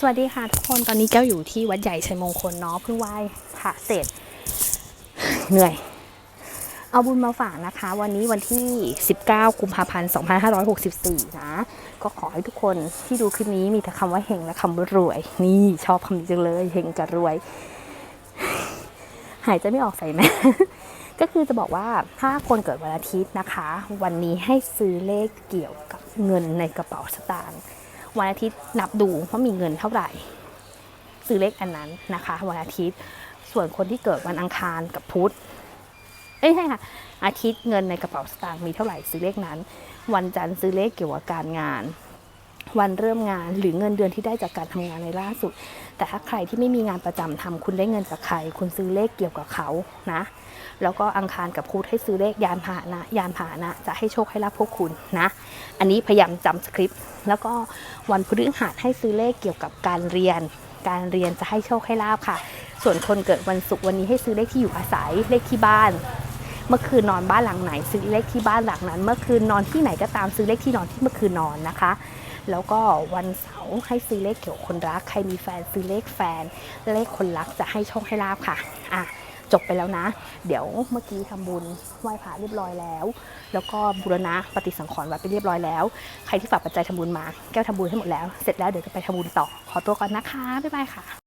สวัสดีค่ะทุกคนตอนนี้แก้วอยู่ที่วัดใหญ่ชัยมงคลเนาะเพิ่งไหว้พระเสร็จเหนื่อย เอาบุญมาฝากนะคะ วันนี้วันที่ 19 กุมภาพันธ์ 2564 นะ ก็ขอให้ทุกคนที่ดูคลิปนี้มีแต่คำว่าเฮงและคำว่ารวย นี่ชอบคำนี้จังเลยเฮงกับรวย หายใจไม่ออกใส่แม่ก็คือจะบอกว่าถ้าคนเกิดวันอาทิตย์นะคะ วันนี้ให้ซื้อเลขเกี่ยวกับเงินในกระเป๋าสตางค์ วันอาทิตย์นับดูว่ามีเงินเท่าไหร่ ซื้อเลขอันนั้นนะคะ วันอาทิตย์ส่วนคนที่เกิดวันอังคารกับพุธเอ้ยใช่ค่ะ อาทิตย์เงินในกระเป๋าสตางค์มีเท่าไหร่ซื้อเลขนั้น วันจันทร์ซื้อเลขเกี่ยวกับการงาน วันเริ่มงานหรือเงินเดือนที่ได้จากการทำงานในล่าสุด แต่ถ้าใครที่ไม่มีงานประจำทำคุณได้เงินจากใคร คุณซื้อเลขเกี่ยวกับเขานะ แล้วก็อังคารกับพุธให้ซื้อเลขยานพาหนะ ยานพาหนะ จะให้โชคให้ลาภพวกคุณนะ อันนี้พยายามจำสคริปต์แล้วก็วันพฤหัสให้ซื้อเลขเกี่ยวกับการเรียน การเรียนจะให้โชคให้ลาภค่ะ ส่วนคนเกิดวันศุกร์วันนี้ให้ซื้อเลขที่อยู่อาศัยเลขที่บ้านเมื่อคืนนอนบ้านหลังไหน ซื้อเลขที่บ้านหลังนั้น เมื่อคืนนอนที่ไหนก็ตามซื้อเลขที่นอนที่เมื่อคืนนอนนะคะ แล้วก็วันเสาร์ให้ซื้อเลขเกี่ยวคนรัก ใครมีแฟนซื้อเลขแฟน เลขคนรักจะให้โชคให้ลาบค่ะ อะจบไปแล้วนะ เดี๋ยวเมื่อกี้ทำบุญไหว้พระเรียบร้อยแล้ว แล้วก็บูรณะปฏิสังขรณ์วัดไปเรียบร้อยแล้ว ใครที่ฝากปัจจัยทำบุญมา แก้วทำบุญให้หมดแล้ว เสร็จแล้วเดี๋ยวจะไปทำบุญต่อ ขอตัวก่อนนะคะ บ๊ายบายค่ะ